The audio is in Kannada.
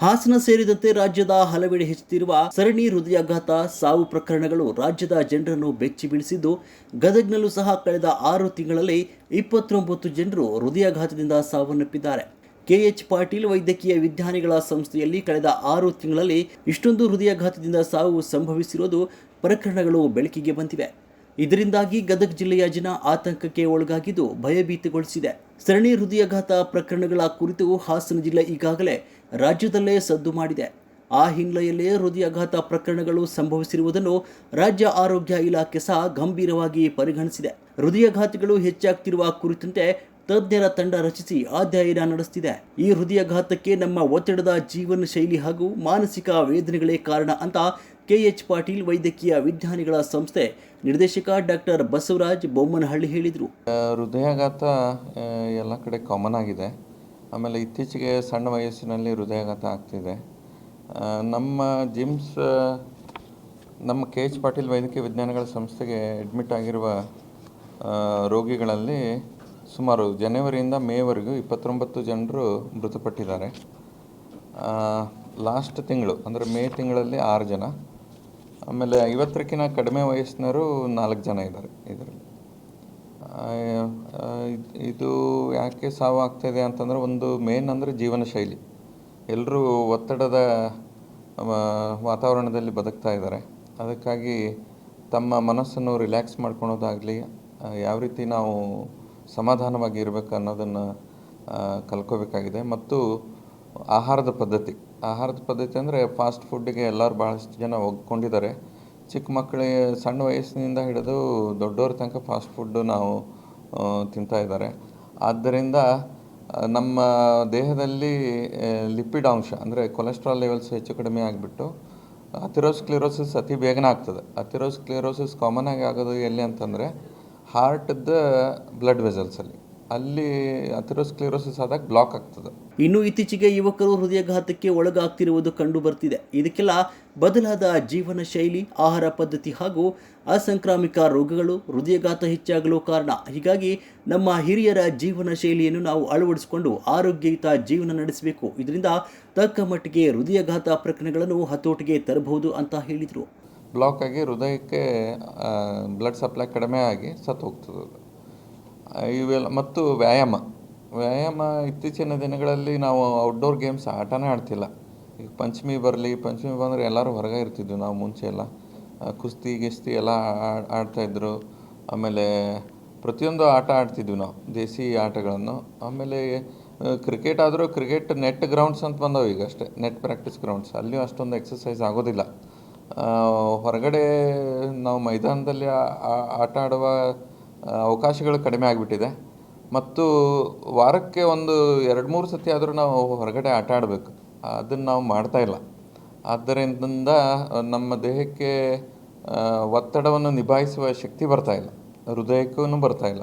ಹಾಸನ ಸೇರಿದಂತೆ ರಾಜ್ಯದ ಹಲವೆಡೆ ಹೆಚ್ಚುತ್ತಿರುವ ಸರಣಿ ಹೃದಯಾಘಾತ ಸಾವು ಪ್ರಕರಣಗಳು ರಾಜ್ಯದ ಜನರನ್ನು ಬೆಚ್ಚಿ ಬೀಳಿಸಿದ್ದು ಗದಗ್ನಲ್ಲೂ ಸಹ ಕಳೆದ ಆರು ತಿಂಗಳಲ್ಲಿ ಇಪ್ಪತ್ತೊಂಬತ್ತು ಜನರು ಹೃದಯಾಘಾತದಿಂದ ಸಾವನ್ನಪ್ಪಿದ್ದಾರೆ. ಕೆಎಚ್ ಪಾಟೀಲ್ ವೈದ್ಯಕೀಯ ವಿಜ್ಞಾನಿಗಳ ಸಂಸ್ಥೆಯಲ್ಲಿ ಕಳೆದ ಆರು ತಿಂಗಳಲ್ಲಿ ಇಷ್ಟೊಂದು ಹೃದಯಾಘಾತದಿಂದ ಸಾವು ಸಂಭವಿಸಿರುವುದು ಪ್ರಕರಣಗಳು ಬೆಳಕಿಗೆ ಬಂದಿವೆ. ಇದರಿಂದಾಗಿ ಗದಗ ಜಿಲ್ಲೆಯ ಜನ ಆತಂಕಕ್ಕೆ ಒಳಗಾಗಿದ್ದು ಭಯಭೀತಿಗೊಳಿಸಿದೆ ಸರಣಿ ಹೃದಯಾಘಾತ ಪ್ರಕರಣಗಳ ಕುರಿತು ಹಾಸನ ಜಿಲ್ಲೆ ಈಗಾಗಲೇ ರಾಜ್ಯದಲ್ಲೇ ಸದ್ದು ಮಾಡಿದೆ. ಆ ಹಿನ್ನೆಲೆಯಲ್ಲೇ ಹೃದಯಾಘಾತ ಪ್ರಕರಣಗಳು ಸಂಭವಿಸಿರುವುದನ್ನು ರಾಜ್ಯ ಆರೋಗ್ಯ ಇಲಾಖೆ ಸಹ ಗಂಭೀರವಾಗಿ ಪರಿಗಣಿಸಿದೆ. ಹೃದಯಾಘಾತಗಳು ಹೆಚ್ಚಾಗ್ತಿರುವ ಕುರಿತಂತೆ ತಜ್ಞರ ತಂಡ ರಚಿಸಿ ಅಧ್ಯಯನ ನಡೆಸುತ್ತಿದೆ ಈ ಹೃದಯಾಘಾತಕ್ಕೆ ನಮ್ಮ ಒತ್ತಡದ ಜೀವನ ಶೈಲಿ ಹಾಗೂ ಮಾನಸಿಕ ವೇದನೆಗಳೇ ಕಾರಣ ಅಂತ ಕೆಎಚ್ ಪಾಟೀಲ್ ವೈದ್ಯಕೀಯ ವಿಜ್ಞಾನಿಗಳ ಸಂಸ್ಥೆ ನಿರ್ದೇಶಕ ಡಾಕ್ಟರ್ ಬಸವರಾಜ್ ಬೊಮ್ಮನಹಳ್ಳಿ ಹೇಳಿದರು. ಹೃದಯಾಘಾತ ಎಲ್ಲ ಕಡೆ ಕಾಮನ್ ಆಗಿದೆ. ಆಮೇಲೆ ಇತ್ತೀಚೆಗೆ ಸಣ್ಣ ವಯಸ್ಸಿನಲ್ಲಿ ಹೃದಯಾಘಾತ ಆಗ್ತಿದೆ. ನಮ್ಮ ಜಿಮ್ಸ್ ನಮ್ಮ ಕೆ ಎಚ್ ಪಾಟೀಲ್ ವೈದ್ಯಕೀಯ ವಿಜ್ಞಾನಗಳ ಸಂಸ್ಥೆಗೆ ಅಡ್ಮಿಟ್ ಆಗಿರುವ ರೋಗಿಗಳಲ್ಲಿ ಸುಮಾರು ಜನವರಿಯಿಂದ ಮೇವರೆಗೂ ಇಪ್ಪತ್ತೊಂಬತ್ತು ಜನರು ಮೃತಪಟ್ಟಿದ್ದಾರೆ. ಲಾಸ್ಟ್ ತಿಂಗಳು, ಅಂದರೆ ಮೇ ತಿಂಗಳಲ್ಲಿ ಆರು ಜನ. ಆಮೇಲೆ ಐವತ್ತರಕ್ಕಿಂತ ಕಡಿಮೆ ವಯಸ್ಸಿನವರು ನಾಲ್ಕು ಜನ ಇದ್ದಾರೆ, ಇದರಲ್ಲಿ. ಇದ್- ಯಾಕೆ ಸಾವು ಆಗ್ತಾಯಿದೆ ಅಂತಂದರೆ ಒಂದು ಮೇನ್ ಅಂದರೆ ಜೀವನ ಶೈಲಿ. ಎಲ್ಲರೂ ಒತ್ತಡದ ವಾತಾವರಣದಲ್ಲಿ ಬದುಕ್ತಾ ಇದ್ದಾರೆ. ಅದಕ್ಕಾಗಿ ತಮ್ಮ ಮನಸ್ಸನ್ನು ರಿಲ್ಯಾಕ್ಸ್ ಮಾಡ್ಕೊಳೋದಾಗಲಿ ಯಾವ ರೀತಿ ನಾವು ಸಮಾಧಾನವಾಗಿ ಇರಬೇಕು ಅನ್ನೋದನ್ನು ಕಲ್ಕೋಬೇಕಾಗಿದೆ ಮತ್ತು ಆಹಾರದ ಪದ್ಧತಿ. ಆಹಾರದ ಪದ್ಧತಿ ಅಂದರೆ ಫಾಸ್ಟ್ ಫುಡ್ಡಿಗೆ ಎಲ್ಲರೂ ಭಾಳಷ್ಟು ಜನ ಒಗ್ಕೊಂಡಿದ್ದಾರೆ ಚಿಕ್ಕ ಮಕ್ಕಳಿಗೆ ಸಣ್ಣ ವಯಸ್ಸಿನಿಂದ ಹಿಡಿದು ದೊಡ್ಡವ್ರ ತನಕ ಫಾಸ್ಟ್ ಫುಡ್ಡು ನಾವು ತಿಂತಾ ಇದ್ದಾರೆ. ಆದ್ದರಿಂದ ನಮ್ಮ ದೇಹದಲ್ಲಿ ಲಿಪಿಡ್ ಅಂಶ ಅಂದರೆ ಕೊಲೆಸ್ಟ್ರಾಲ್ ಲೆವೆಲ್ಸ್ ಹೆಚ್ಚು ಕಡಿಮೆ ಆಗಿಬಿಟ್ಟು ಅಥಿರೋಸ್ಕ್ಲಿರೋಸಿಸ್ ಅತಿ ಬೇಗನೆ ಆಗ್ತದೆ. ಅಥಿರೋಸ್ಕ್ಲಿರೋಸಿಸ್ ಕಾಮನ್ ಆಗಿ ಆಗೋದು ಎಲ್ಲಿ ಅಂತಂದರೆ ಹಾರ್ಟ್ದ ಬ್ಲಡ್ ವೆಸಲ್ಸಲ್ಲಿ ಅಲ್ಲಿ ಅಥಿರೋಸ್ಕ್ಲಿರೋಸಿಸ್ ಆದಾಗ ಬ್ಲಾಕ್ ಆಗ್ತದೆ. ಇನ್ನು ಇತ್ತೀಚೆಗೆ ಯುವಕರು ಹೃದಯಾಘಾತಕ್ಕೆ ಒಳಗಾಗ್ತಿರುವುದು ಕಂಡು ಬರ್ತಿದೆ ಇದಕ್ಕೆಲ್ಲ ಬದಲಾದ ಜೀವನ ಶೈಲಿ ಆಹಾರ ಪದ್ಧತಿ ಹಾಗೂ ಅಸಂಕ್ರಾಮಿಕ ರೋಗಗಳು ಹೃದಯಾಘಾತ ಹೆಚ್ಚಾಗಲು ಕಾರಣ. ಹೀಗಾಗಿ ನಮ್ಮ ಹಿರಿಯರ ಜೀವನ ಶೈಲಿಯನ್ನು ನಾವು ಅಳವಡಿಸಿಕೊಂಡು ಆರೋಗ್ಯಯುತ ಜೀವನ ನಡೆಸಬೇಕು. ಇದರಿಂದ ತಕ್ಕ ಮಟ್ಟಿಗೆ ಹೃದಯಾಘಾತ ಪ್ರಕರಣಗಳನ್ನು ಹತೋಟಿಗೆ ತರಬಹುದು ಅಂತ ಹೇಳಿದರು. ಬ್ಲಾಕ್ ಆಗಿ ಹೃದಯಕ್ಕೆ ಬ್ಲಡ್ ಸಪ್ಲೈ ಕಡಿಮೆ ಆಗಿ ಸತ್ತು ಹೋಗ್ತದೆ ಇವೆಲ್ಲ ಮತ್ತು ವ್ಯಾಯಾಮ. ವ್ಯಾಯಾಮ ಇತ್ತೀಚಿನ ದಿನಗಳಲ್ಲಿ ನಾವು ಔಟ್ಡೋರ್ ಗೇಮ್ಸ್ ಆಟನೇ ಆಡ್ತಿಲ್ಲ. ಈಗ ಪಂಚಮಿ ಬರಲಿ, ಪಂಚಮಿ ಬಂದರೆ ಎಲ್ಲರೂ ಹೊರಗೆ ಇರ್ತಿದ್ವಿ ನಾವು ಮುಂಚೆ ಎಲ್ಲ. ಕುಸ್ತಿ, ಗಿಸ್ತಿ ಎಲ್ಲ ಆಡ್ತಾಯಿದ್ರು ಆಮೇಲೆ ಪ್ರತಿಯೊಂದು ಆಟ ಆಡ್ತಿದ್ವಿ ನಾವು, ದೇಸಿ ಆಟಗಳನ್ನು. ಆಮೇಲೆ ಕ್ರಿಕೆಟ್ ಆದರೂ ಕ್ರಿಕೆಟ್ ನೆಟ್ ಗ್ರೌಂಡ್ಸ್ ಅಂತ ಬಂದವು ಈಗ ಅಷ್ಟೇ ನೆಟ್ ಪ್ರಾಕ್ಟೀಸ್ ಗ್ರೌಂಡ್ಸ್ ಅಲ್ಲಿಯೂ ಅಷ್ಟೊಂದು ಎಕ್ಸಸೈಸ್ ಆಗೋದಿಲ್ಲ. ಹೊರಗಡೆ ನಾವು ಮೈದಾನದಲ್ಲಿ ಆಟ ಆಡುವ ಅವಕಾಶಗಳು ಕಡಿಮೆ ಆಗಿಬಿಟ್ಟಿದೆ. ಮತ್ತು ವಾರಕ್ಕೆ ಒಂದು ಎರಡು ಮೂರು ಸತಿ ಆದರೂ ನಾವು ಹೊರಗಡೆ ಆಟ ಆಡಬೇಕು. ಅದನ್ನು ನಾವು ಮಾಡ್ತಾ ಇಲ್ಲ. ಆದ್ದರಿಂದ ನಮ್ಮ ದೇಹಕ್ಕೆ ಒತ್ತಡವನ್ನು ನಿಭಾಯಿಸುವ ಶಕ್ತಿ ಬರ್ತಾ ಇಲ್ಲ. ಹೃದಯಕ್ಕೂ ಬರ್ತಾ ಇಲ್ಲ.